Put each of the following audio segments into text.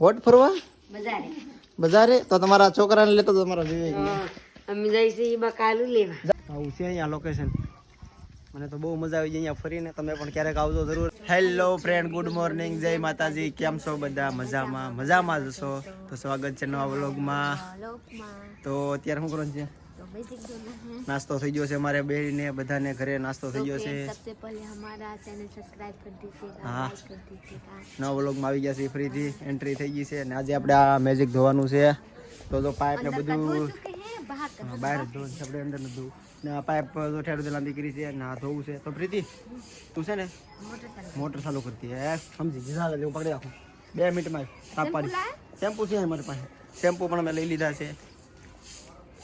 Vote ફરવા? બજારે. બજારે? તો તમારા છોકરાને લેતો તમારા વિવેક અમે જઈશું ઈ કાલુ લેવા. આવું છે અહીંયા લોકેશન મને તો બહુ મજા આવી જાય અહીંયા ફરીને. તમે પણ ક્યારેક આવજો જરૂર. હેલો ફ્રેન્ડ ગુડ મોર્નિંગ જય માતાજી. કેમ છો બધા? મજામાં? મજામાં જશો તો સ્વાગત છે નવા વ્લોગમાં તો અત્યારે શું કરવાનું છે? નાસ્તો થઈ ગયો છે અમારે બેરીને બધાને ઘરે નાસ્તો થઈ ગયો છે. સબસે પહેલે અમારા આવી ગયા છે ફ્રીથી એન્ટ્રી થઈ ગઈ છે અને આજે આપણે આ મેજિક ધોવાનું છે. તો તો પાઇપ ને બધું બહાર ધોવાનું છે આપણે અંદર નથી ને પાઇપ તો ઠેર લાંબી કરી છે ના ધોવું છે. તો પ્રીતિ તું છે ને? મોટર ચાલુ કરતી હે સમજી ગીધા હું પકડી રાખું. બે મિનિટમાં તાપવાની શેમ્પુ છે મારી પાસે. શેમ્પુ પણ અમે લઈ લીધા છે.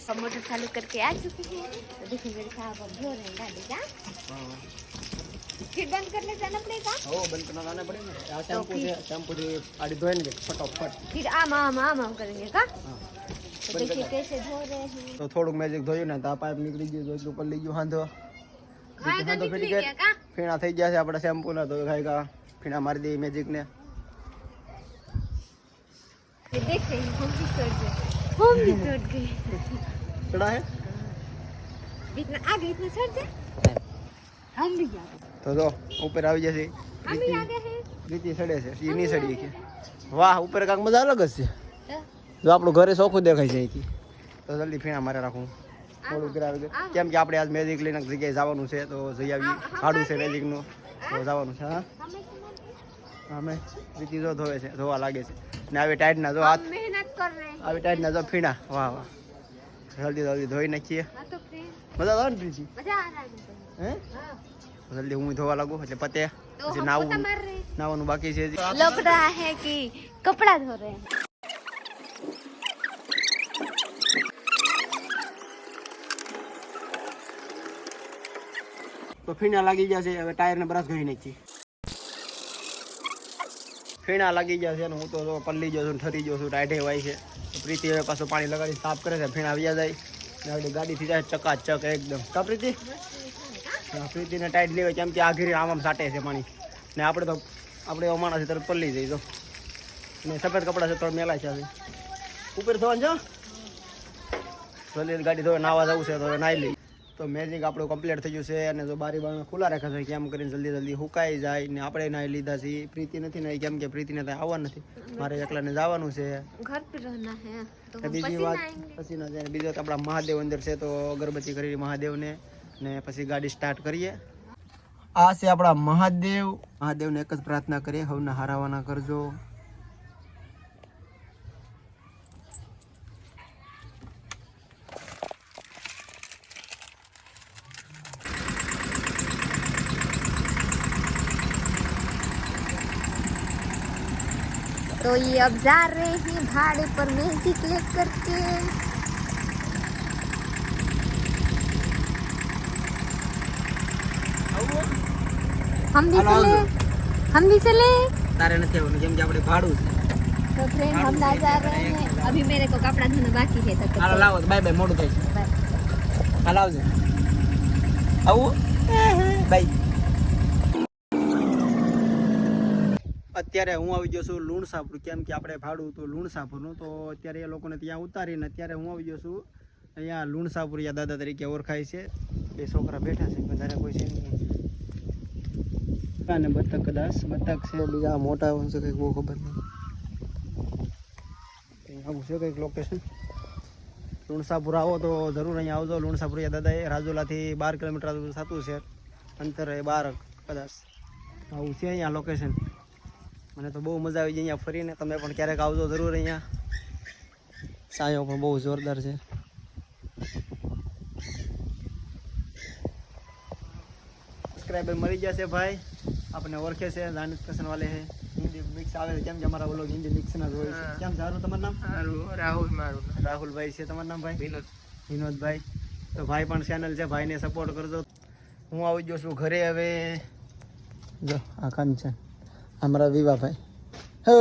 अब मोटर चालू करके आ चुके हैं तो देखिए मेरे साहब अब धो रहे हैं गाड़ी का फिर बंद करने जाना पड़ेगा હો બંધ કરવા આને પડે ને આ શેમ્પુ છે શેમ્પુથી આડી ધોઈ ને ફટાફટ फिर आम आम आम आम करेंगे का હા तो देखिए कैसे धो रहे हैं તો થોડુંક મેજિક ધોયું ને તો આ પાઇપ નીકળી ગયું તો ઉપર લઈ ગયું હાંધો हाँ तो હાંધો निकली ફેરી गया का ફીણા થઈ ગયા છે આપણે શેમ્પુ ના તો ખાઈ કા ફીણા મારી દઈએ મેજિક ને ये देख रहे हैं हम भी सड़ गए हम भी सड़ गए ચડા હે इतना आगे इतना सड़ गए हम भी आ गए તો જો ઉપર આવી જશે हम भी आ गए हैं રીતિ સડે છે એ નહીં સડી કે વાહ ઉપર કાંક મજા અલગ જ છે तो જો આપણું ઘરે ચોખ્ખું દેખાય છે અહીંથી તો જલ્દી ફીણા મારે રાખું થોડું કરાવી દે કેમ કે આપણે આજ મેજિક લઈને એક જગ્યાએ જવાનું છે તો જઈ આવીએ ભાડું છે મેજિકનું તો જવાનું છે હા અમે રીતિ જો ધોવે છે ધોવા લાગે છે ને આવી ટાઈટના જો હાથ આવી ટાઈટ ના તો ફીણા. વાહ વાહ. જલ્દી જલ્દી ધોઈ નાખીએ. મજા આવે ને પ્રિન્સી હે? જલ્દી હું ધોવા લાગુ એટલે પતે. પછી નાવું નાવાનું બાકી છે લોકડા હે કે કપડા ધો તો ફીણા લાગી ગયા છે હવે ટાયર ને બ્રશ કરી નાખીએ. ફીણા લાગી ગયા છે અને હું તો પલ્લી ગયો છું, ઠરી ગયો છું ટાઈટે વાય છે. પ્રીતિ હવે પાછું પાણી લગાડી સાફ કરે છે, ફીણા વ્યા જાય. ને આપણી ગાડીથી જાય, ચકાચક એકદમ. કા પ્રીતિ? પ્રીતિને ટાઈટ લેવાય કેમ કે આ ઘીરે આમ આમ સાટે છે પાણી. ને આપણે તો, આપણે એવો માણસ છે તરત પલ્લી જઈ તો. ને સફેદ કપડાં છે તો મેલા છે ઉપર થવાનું છો ગાડી થોડે નાવા જવું છે, તો નાહી લઈ તો મેજિક આપણું કમ્પ્લીટ થઈ ગયું છે અને જો બારી બારણા ખુલ્લા રાખે છે કેમ કરીને જલ્દી જલ્દી સુકાઈ જાય ને આપણે નાઈ લીધા છે પ્રીતિ નથી નાઈ કેમ કે પ્રીતિને ત્યાં આવવા નથી. મારે એકલાને જવાનું છે. બીજી વાત પછી ના જાય બીજો આપણા મહાદેવ અંદર છે તો અગરબત્તી કરી મહાદેવને ને પછી ગાડી સ્ટાર્ટ કરીએ. આ છે આપણા મહાદેવ. મહાદેવને એક જ પ્રાર્થના કરીએ હવના હારાવાના કરજો. तो ये अब जा रहे हैं भाड़े पर मैजिक लेकर के हम भी हेलो, चले हम भी चले તારે નથી આવવાનું કેમ કે આપણે ભાડું છે तो फ्रेंड हम ना जा रहे हैं अभी मेरे को कपड़ा धोना बाकी है तब હાલો तक લાવો બાય બાય મોડું થાય છે बाय હાલ આવજો આવું બાય અત્યારે હું આવી ગયો છું લુણસાપુર. કેમ કે આપણે ભાડું હતું લુણસાપુરનું તો અત્યારે એ લોકોને ત્યાં ઉતારીને અત્યારે હું આવી ગયો છું. અહીંયા લુણસાપુરિયા દાદા તરીકે ઓળખાય છે. બે છોકરા બેઠા છે વધારે કોઈ છે નહીં. અને બતક કદાચ બતક છે. બીજા મોટા છે કંઈક બહુ ખબર નહીં. આવું છે કંઈક લોકેશન લુણસાપુર આવો તો જરૂર અહીંયા આવજો. લુણસાપુરિયા દાદા એ રાજુલાથી બાર કિલોમીટર સાતું થતું છે. અંતર એ બાર કદાચ. આવું છે અહીંયા લોકેશન મને તો બહુ મજા આવી જાય અહીંયા ફરીને. તમે પણ ક્યારેક આવજો જરૂર અહીંયા. સાયો પણ બહુ જોરદાર છે. સબસ્ક્રાઈબર મળી ગયા છે ભાઈ. આપણે ઓળખે છે લાનિત પસંદ વાલે છે. હિન્દી મિક્સ આવે છે. કેમ કે અમારા બોલો હિન્દી મિક્સ ના હોય છે. કેમ સારું તમારું નામ? રાહુલ મારું રાહુલભાઈ છે તમારું નામ ભાઈ? વિનોદ. વિનોદભાઈ. તો ભાઈ પણ ચેનલ છે. ભાઈને સપોર્ટ કરજો. હું આવી ગયો છું ઘરે હવે. જો આ કાંચન અમારા વિવાભાઈ હે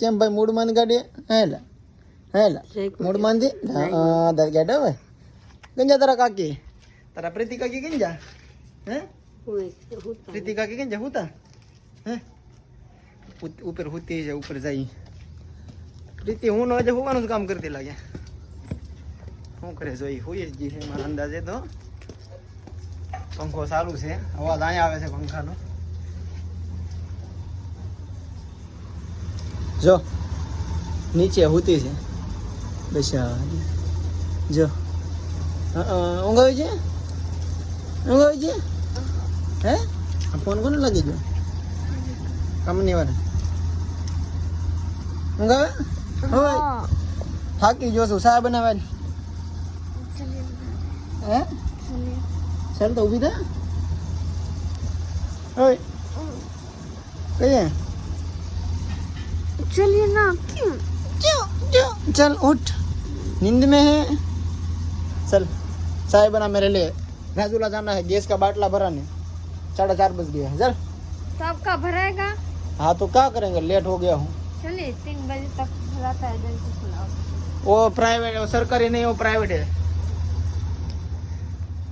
કેમ ભાઈ મૂડમાં ગાડી હેલા. હેલા. મૂડ માંધી હા દર ગાડા ભાઈ ગંજા તારા કાકી? તારા પ્રીતિ કાકી ગંજા હે? પ્રીતિ કાકી ગંજા હુતા હે ઉપર હુતી છે ઉપર જઈ પ્રીતિ હું નો આજે હોવાનું જ કામ કરતી લાગે. શું કરે જોઈ હોય જ છે મારા અંદાજે તો. પંખો ચાલુ છે. અવાજ અહીંયા આવે છે પંખાનો. જો નીચે હુતી છે બેસાડી જો અ, અ, ઊંઘ આવી છે ઊંઘ આવી છે હે આ ફોન કોને લાગી ગયો કંપની વાળા ઊંઘ આવે હવે થાકી ગયો છું શા બનાવવાની હે ચાલ તો ઊભી થા ઓય કહીએ चलिए ना क्यों क्यों क्यों चल उठ नींद में है चल चाय बना मेरे लिए राजूला जाना है गैस का बाटला भराने साढ़े चार बज गया है चल तो आपका भराएगा हाँ तो क्या करेंगे लेट हो गया हूँ चलिए तीन बजे तक खुलाता है एजेंसी खुला वो प्राइवेट वो सरकारी નહીં वो પ્રાઇવેટ છે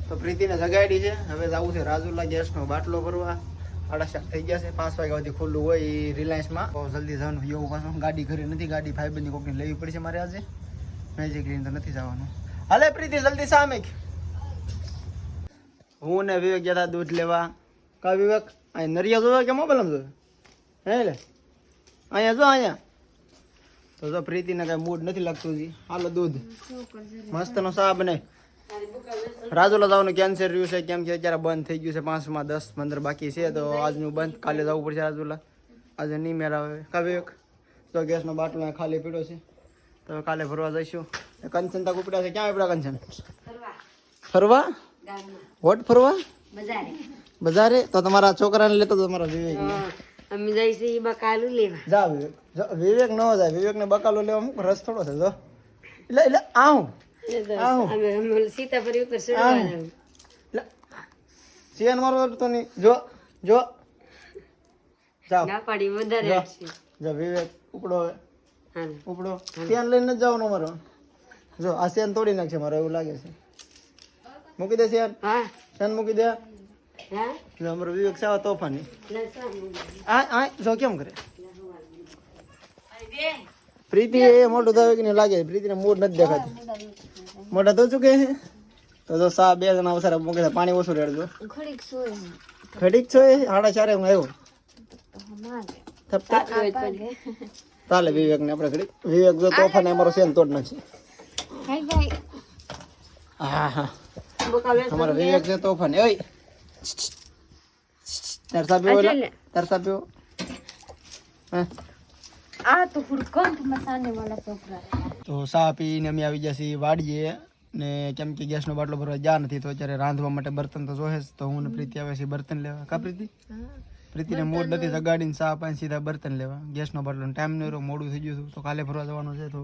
તો પ્રીતિને જગાડી છે હવે જવું છે રાજુલા ગેસનો બાટલો ભરવા સાડા થઈ ગયા છે, પાંચ વાગ્યા સુધી ખુલ્લું હોય એ રિલાયન્સમાં. બહુ જલ્દી જવાનું એવું પાછું. ગાડી ઘરે નથી, ગાડી ફાઈબરની કોકની લેવી પડશે મારે આજે. મેજિક લઈને તો નથી જવાનું. હાલે પ્રીતિ, જલ્દી સામે હું ને વિવેક ગયા હતા દૂધ લેવા. કા વિવેક? અહીં નરિયા જોયો કે મોબાઈલ જોયો? હે લે. અહીંયા જો અહીંયા. તો જો પ્રીતિને કઈ મૂડ નથી લાગતું હાલો દૂધ. મસ્તનો ચા બને રાજુલા જવાનું કેન્સર રહ્યું છે કેમ કે અત્યારે બંધ થઈ ગયું છે પાંચમાં દસ પંદર બાકી છે તો આજનું બંધ. કાલે જવું પડશે રાજુલા. આજે નહીં મેળ આવે કા વિવેક તો ગેસનો બાટલો ખાલી પીડો છે. તો કાલે ફરવા જઈશું. કંચન તક ઉપડ્યા છે. ક્યાં ઉપડ્યા કંચન? ફરવા? વોટ ફરવા? બજારે. તો તમારા છોકરાને લેતો તમારા વિવેક અમે જઈશું બકાલું લેવા. જા વિવેક. વિવેક ન જાય. વિવેકને બકાલો લેવા રસ થોડો છે જો. એટલે એટલે આવું. સીતાપુરી ઉપર આવું મારો તો નહીં જો જો જાઓ ના પાડી વધારે જો જો વિવેક ઉપડો ઉપડો સેન લઈને જ મારો જો આ સેન તોડી નાખશે મારો એવું લાગે છે મૂકી દે સિયાન સેન મૂકી દે જો અમારો વિવેક સાવા તોફાની આ આ જો કેમ કરે પ્રીતિ એ મોટું થયું કે લાગે પ્રીતિને મૂડ નથી દેખાતું મોટા તો ચૂકે છે? તો જો સા બે જણા અવસર મૂકે છે પાણી ઓછું રેડજો. ઘડીક સોય ઘડીક છો એ સાડા ચારે હું આવ્યો. ચાલે વિવેક ને આપણે ઘડીક. વિવેક જો તોફાન અમારો સેન તોડ નથી હાય ભાઈ હા હા. અમારો વિવેક છે તોફાન. ઓય. તરસા પીવો તરસા તાર પીવો હા. આ તો હુડકંઠ મસાને વાળા છોકરા. તો સા પીને અમે આવી ગયા છીએ વાડીએ ને કેમ કે ગેસનો બાટલો ભરવા જા નથી તો અત્યારે રાંધવા માટે બર્તન તો જોહે તો હું પ્રીતિ આવે છે બર્તન લેવા. કા પ્રીતિ? પ્રીતિને મોડ નથી જગાડીને સા પાસે સીધા બર્તન લેવા. ગેસનો બાટલો ટાઈમ નહીં રહ્યો મોડું થઈ ગયું હતું તો કાલે ભરવા જવાનું છે તો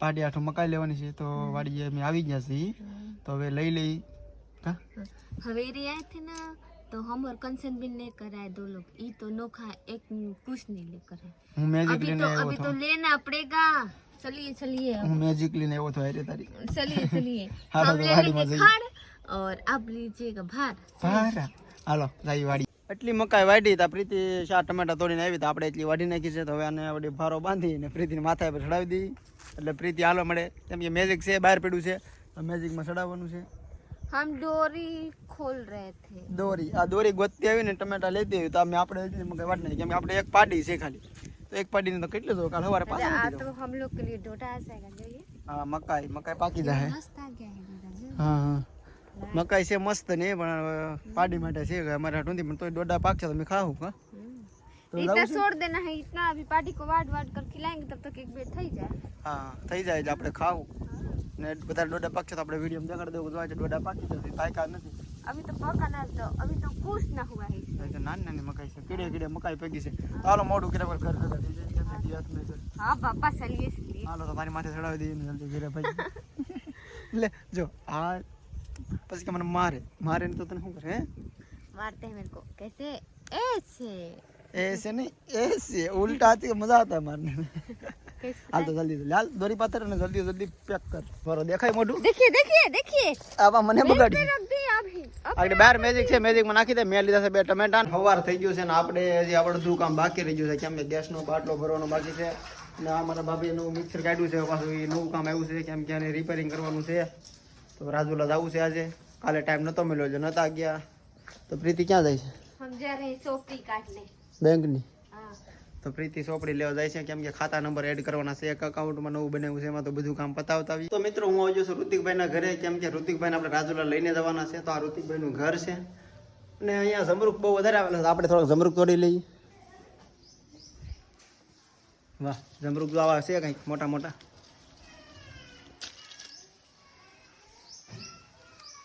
પાડી આઠું મકાઈ લેવાની છે તો વાડીએ અમે આવી ગયા છીએ. તો હવે લઈ લઈ. કા? હવે રે આથી ના तो हम और कंचन भी लेकर आए दो लोग ई तो नोखा एक कुछ नहीं लेकर आए હું મેજિક अभी લઈને तो આવ્યો अभी હતો तो लेना पड़ेगा चलिए चलिए હું મેજિક લઈને આવ્યો હતો હારે તારી चलिए चलिए हारो हम तो ले गाड़ी में लेंगे जाइए। खाड़ और आप लीजिएगा भार ભારા હાલો જાય વાડી એટલી મકાઈ વાડી તા પ્રીતિ શાક ટમેટા તોડીને આવી તો આપણે એટલી વાડી નાખી છે તો હવે આને વળી ભારો બાંધી ને પ્રીતિને માથા પર ચડાવી દઈ એટલે પ્રીતિ હાલો મળે કેમ કે મેજિક છે બહાર પડ્યું છે તો મેજિકમાં ચડાવવાનું છે हम डोरी खोल रहे थे દોરી આ દોરી ગોતતી આવી ને ટમેટા લેતી આવી તો અમે આપણે એટલી મકાઈ વાડી નાખી કેમ કે આપણે એક પાડી છે ખાલી તો એક પાડીને તો કેટલું જો કાલ સવારે પાછા आ મૂકી દઉં. तो हम लोग के लिए डोटा आ जाएगा जाइए હા મકાઈ મકાઈ પાકી જાય मस्त आ गया है डोटा जो હા હા મકાઈ છે મસ્ત નહીં પણ હવે પાડી માટે છે કે અમારે હાટુંથી પણ તોય દોડા પાક છે તો અમે ખાવું કા તો इतना छोड़ देना है इतना अभी पार्टी को वाट वाट कर खिलाएंगे तब तक एक बेर થઈ જાય હા થઈ જાય એટલે આપણે ખાવું ને બધા દોડા પાક છે તો આપણે વિડીયો દેખાડી દેવું જોઈએ દોડા પાકી જશે પાયકા નથી अभी तो पका ना तो अभी तो कुछ ना हुआ है इसमें। તો નાની નાની મકાઈ છે કીડે કીડે મકાઈ પગી છે તો હાલો મોઢું કર્યા પર ઘર ભેગા થઈ જાય કેમ કે દિવસ મેં છે. हाँ पापा चलिए चलिए હાલો તો તારી માથે ચડાવી દઈએ ને જલ્દી ઘરે ભાઈ લે જો આ પછી કે મને મારે મારે ને તો તને શું કરે હે मारते हैं मेरे को कैसे ऐसे ऐसे नहीं ऐसे उल्टा आती है मजा आता है मारने में હાલ તો જલ્દી લાલ દોરી પાથર અને જલ્દી જલ્દી પેક કર. ભરો દેખાય મોઢું? દેખીએ દેખીએ દેખીએ. આવા મને બગાડી. આપણે બહાર મેજિક છે મેજિકમાં નાખી દે મેં લીધા છે બે ટમેટા સવાર થઈ ગયું છે ને આપણે હજી અડધું કામ બાકી રહી ગયું છે. કેમ કે ગેસનો બાટલો ભરવાનો બાકી છે ને આ મારા ભાભીએ નવું મિક્સર કાઢ્યું છે પાછું એ નવું કામ આવ્યું છે કેમ કે એને રિપેરિંગ કરવાનું છે. તો રાજુલા જવું છે આજે. કાલે ટાઈમ નતો મળ્યો એટલે નતા ગયા. તો પ્રીતિ ક્યાં જાય છે? બેંકની. તો પ્રીતિ સોપડી લેવા જાય છે. કેમ કે ખાતા નંબર એડ કરવાના છે. એક અકાઉન્ટમાં નવું બનાવ્યું છે. એમાં તો બધું કામ પતાવતા આવી તો મિત્રો, હું આવી છું ઋતિકભાઈના ઘરે. કેમ કે ઋતિકભાઈને આપણે રાજુલા લઈને જવાના છે. તો આ ઋતિકભાઈનું ઘર છે. અને અહીંયા જમરૂક બહુ વધારે આવેલા આપણે થોડોક જમરૂક તોડી લઈએ. વાહ જમરૂક આવા છે કંઈક મોટા મોટા.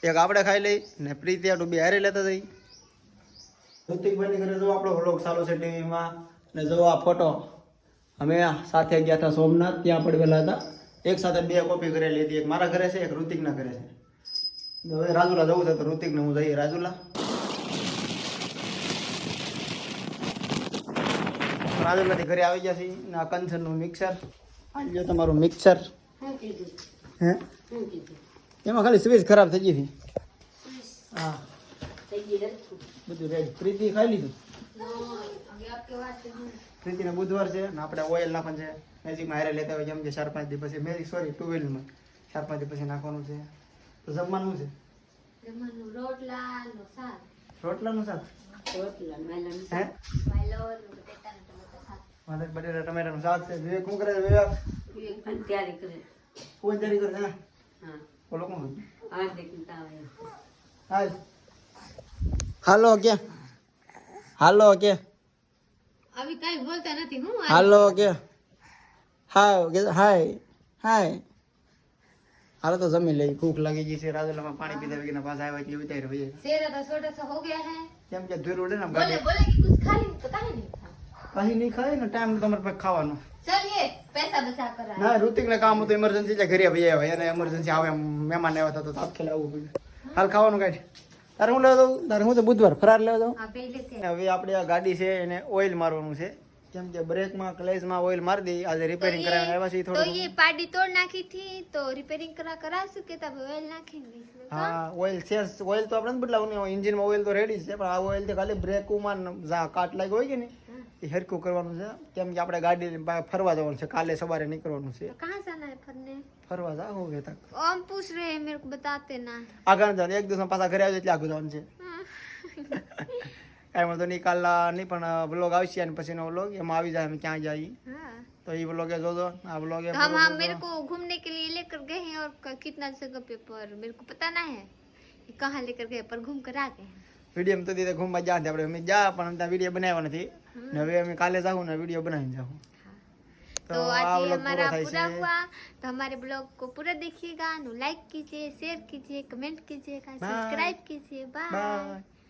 એક આપણે ખાઈ લઈ ને પ્રીતિ આટલું બે હારે લેતા જઈ ઋતિકભાઈની ઘરે જો આપણો વ્લોગ ચાલુ છે ટીવીમાં. ને જો આ ફોટો અમે સાથે ગયા હતા સોમનાથ ત્યાં પડવેલા હતા. એક સાથે બે કોપી કરેલી હતી. એક મારા ઘરે છે એક ઋતિકના ઘરે છે. હવે રાજુલા જવું છે તો ઋતિકને હું જઈએ. રાજુલા? રાજુલાથી ઘરે આવી ગયા છીએ. ને આ કંચનનું મિક્સર આજે તમારું મિક્સર હે? એમાં ખાલી સ્વીચ ખરાબ થઈ ગઈ હતી હા. બધું રેડી પ્રીતિ ખાઈ લીધું? પ્રીતિને બુધવાર છે ને આપણે ઓઇલ નાખવાનું છે. મેજિકમાં હારે લેતા હોય જેમ કે ચાર પાંચ દી પછી મેજિક સોરી ટુ વ્હીલમાં ચાર પાંચ દી પછી નાખવાનું છે. તો જમવાનું છે? રોટલાનું શાક. વાયલોર બટેટા ટમેટાનું શાક છે. વિવેક શું કરે છે વિવેક? પણ તૈયારી કરે. કોઈ જરી કરે હા? બોલો કોણ? આ હાલ. હાલો કે? હાલો કે? આવી કાઈ બોલતા નથી. હું હાલો કે હાય કે હાય હાય. હાલો તો જમી લઈ ભૂખ લાગી ગઈ છે. રાજુલામાં પાણી પીધા વિના પાછા આવ્યા એટલે ઉતાર હોય સેરા તો છોટા સો હો ગયા હે. કેમ કે ધોઈ રોડે ને બોલે બોલે કે કુછ ખા તો કાહે નહીં ખા નહીં ખાય ને ટાઈમ તમારે પાસે ખાવાનો. ચલીએ પૈસા બચા કરા ના ઋતિક ને કામ હતું ઇમરજન્સી એટલે ઘરે ભાઈ આવ્યા. એને ઇમરજન્સી આવે મહેમાન આવ્યા હતા તો તાપ ખેલાવવું પડ્યું. હાલ ખાવાનું કાઢ તારે હું લેવા દઉં? તારે હું તો બુધવાર ફરાર લેવા દઉં? હવે આપણે આ ગાડી છે એને ઓઇલ મારવાનું છે. કેમ કે બ્રેકમાં ક્લેશમાં ઓઇલ મારી દઈ આજે રિપેરિંગ કરાવીને આવ્યા છે થોડું એ પાડી તોડ નાખી થી તો રિપેરિંગ કરા કરાશું કે તમે ઓઇલ નાખી હા? ઓઇલ છે ઓઇલ તો આપણે બદલાવવાનું ઇન્જિનમાં ઓઇલ તો રેડી છે પણ આ ઓઇલ તો ખાલી બ્રેક બ્રેકમાં કાટ લાગ્યો હોય કે નહીં? એ હરકું કરવાનું છે કેમ કે આપણે ગાડી ફરવા જવાનું છે કાલે સવારે નીકળવાનું છે तो कहाँ जाना है फरने ફરવા જા હો ગયા हम पूछ रहे हैं मेरे को बताते ना આગળ જવાનું એક દિવસ પાછા ઘરે આવી એટલે આગળ જવાનું છે કાંઈ વાંધો નહીં કાલના નહીં પણ વ્લોગ આવશે અને પછીનો વ્લોગ એમાં આવી જાય અમે ક્યાં જઈએ हाँ તો એ વ્લોગે જોજો આ વ્લોગે तो हम हम मेरे को घूमने के लिए लेकर गए हैं और क- कितना जगह पे पर मेरे को पता ना है कि कहाँ लेकर गए पर घूम कर आ गए हैं। વિડીયો તો દીધે ઘૂમવા જા આપણે અમે જા પણ ત્યાં વિડીયો બનાવ્યા નથી ને હવે અમે કાલે જાઉં ને વિડીયો બનાવીને જાઉં तो આ आज ये vlog हमारा પૂરો થાય पूरा છે हुआ तो हमारे ब्लॉग को पूरा देखिएगा नो लाइक कीजिए शेयर कीजिए कमेंट कीजिएगा Bye. सब्सक्राइब कीजिए बाय બાય